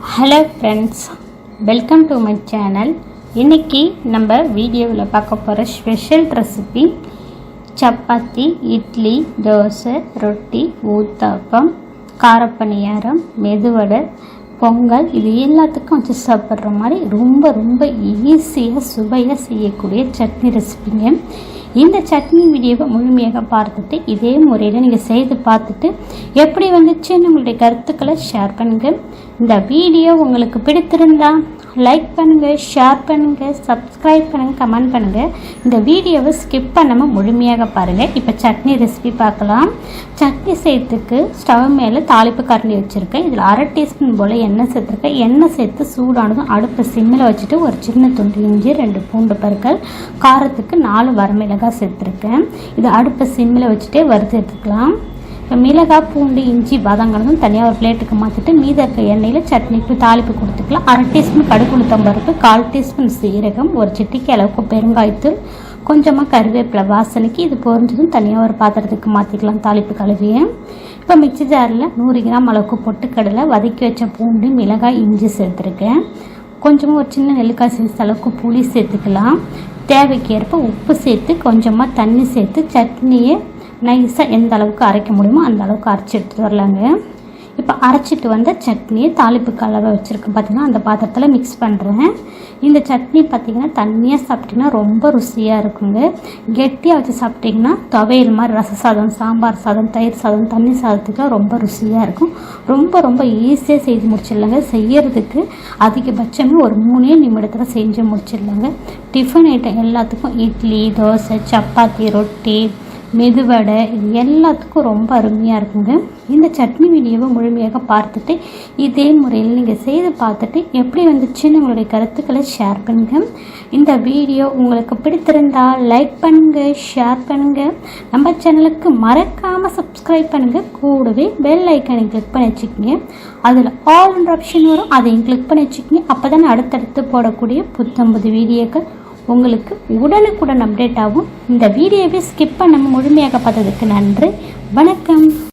Hello friends welcome to my channel இன்றைக்கி நம்ம வீடியோவில் பார்க்க போகிற ஸ்பெஷல் ரெசிபி சப்பாத்தி இட்லி தோசை ரொட்டி ஊத்தாப்பம் காரப்பணியாரம் மெதுவடை பொங்கல் இது எல்லாத்துக்கும் வச்சு சாப்பிட்ற மாதிரி ரொம்ப ரொம்ப ஈஸியாக சுவையாக செய்யக்கூடிய சட்னி ரெசிபிங்க இந்த சட்னி வீடியோவை முழுமையாக பார்த்துட்டு இதே முறையில் நீங்கள் செய்து பார்த்துட்டு எப்படி வந்துச்சுன்னு உங்களுடைய கருத்துக்களை ஷேர் பண்ணுங்கள் இந்த வீடியோ உங்களுக்கு பிடித்திருந்தா லைக் பண்ணுங்கள் ஷேர் பண்ணுங்கள் சப்ஸ்கிரைப் பண்ணுங்கள் கமெண்ட் பண்ணுங்கள் இந்த வீடியோவை ஸ்கிப் பண்ணாமல் முழுமையாக பாருங்கள் இப்போ சட்னி ரெசிபி பார்க்கலாம். சட்னி செய்யறதுக்கு ஸ்டவ் மேலே தாளிப்பு கரண்டி வச்சுருக்கேன். இதில் அரை டீஸ்பூன் போல் எண்ணெய் சேர்த்துருக்கேன். எண்ணெய் சேர்த்து சூடானதும் அடுப்பை சிம்மில் வச்சுட்டு ஒரு சின்ன துண்டு இஞ்சி ரெண்டு பூண்டு பற்கள் காரத்துக்கு நாலு வரமிளகாய் சேர்த்துருக்கேன். இது அடுப்பை சிம்மில் வச்சுட்டே வறுத்து எடுத்துக்கலாம். இப்போ மிளகாய் பூண்டு இஞ்சி வதங்கினதும் தனியாக ஒரு பிளேட்டுக்கு மாற்றிட்டு மீத இருக்க எண்ணெயில் சட்னிக்கு தாளிப்பு கொடுத்துக்கலாம். அரை டீஸ்பூன் கடுகுளுத்தம்பருப்பு பருப்பு கால் டீஸ்பூன் சீரகம் ஒரு சிட்டிக்கு அளவுக்கு பெருங்காயத்தூள் கொஞ்சமாக கருவேப்பிலை வாசனைக்கு இது பொரிஞ்சதும் தனியாக ஒரு பாத்திரத்துக்கு மாற்றிக்கலாம் தாளிப்பு கழுவியை. இப்போ மிக்சி ஜாரில் நூறு கிராம் அளவுக்கு பொட்டுக்கடலை வதக்கி வச்ச பூண்டு மிளகாய் இஞ்சி சேர்த்துருக்கேன். கொஞ்சமாக ஒரு சின்ன நெல்லிக்காய் சைஸ் அளவுக்கு புளி சேர்த்துக்கலாம். தேவைக்கேற்ப உப்பு சேர்த்து கொஞ்சமாக தண்ணி சேர்த்து சட்னியை நைஸாக எந்த அளவுக்கு அரைக்க முடியுமோ அந்த அளவுக்கு அரைச்சி எடுத்துகிட்டு வரலாங்க. இப்போ அரைச்சிட்டு வந்த சட்னியை தாளிப்பு கலவை வச்சுருக்கேன் பார்த்திங்கன்னா அந்த பாத்திரத்தில் மிக்ஸ் பண்ணுறேன் இந்த சட்னி பார்த்திங்கன்னா தண்ணியாக சாப்பிட்டிங்கன்னா ரொம்ப ருசியாக இருக்குங்க. கெட்டியாக வச்சு சாப்பிட்டிங்கன்னா துவையல் மாதிரி ரச சாதம் சாம்பார் சாதம் தயிர் சாதம் தண்ணி சாதத்துக்குலாம் ரொம்ப ருசியாக இருக்கும். ரொம்ப ரொம்ப ஈஸியாக செய்து முடிச்சிடலாங்க. செய்யறதுக்கு அதிகபட்சமே ஒரு மூணே நிமிடத்தில் செஞ்சு முடிச்சிடலாங்க. டிஃபன் ஐட்டம் எல்லாத்துக்கும் இட்லி தோசை சப்பாத்தி ரொட்டி மெதுவடை இது எல்லாத்துக்கும் ரொம்ப அருமையாக இருக்குங்க. இந்த சட்னி வீடியோவை முழுமையாக பார்த்துட்டு இதே முறையில் நீங்கள் செய்து பார்த்துட்டு எப்படி வந்துச்சுன்னு உங்களுடைய கருத்துக்களை ஷேர் பண்ணுங்கள் இந்த வீடியோ உங்களுக்கு பிடித்திருந்தால் லைக் பண்ணுங்கள் ஷேர் பண்ணுங்கள் நம்ம சேனலுக்கு மறக்காமல் சப்ஸ்கிரைப் பண்ணுங்கள் கூடவே பெல் ஐக்கனை கிளிக் பண்ணி வச்சுக்கோங்க. அதில் ஆல் ஆப்ஷன் வரும். அதையும் கிளிக் பண்ணி வச்சுக்கோங்க. அப்போ தான் அடுத்தடுத்து போடக்கூடிய புத்தம்பது வீடியோக்கள் உங்களுக்கு உடனுக்குடன் அப்டேட் ஆகும். இந்த வீடியோவை ஸ்கிப் பண்ணாமல் முழுமையாக பார்த்ததுக்கு நன்றி. வணக்கம்.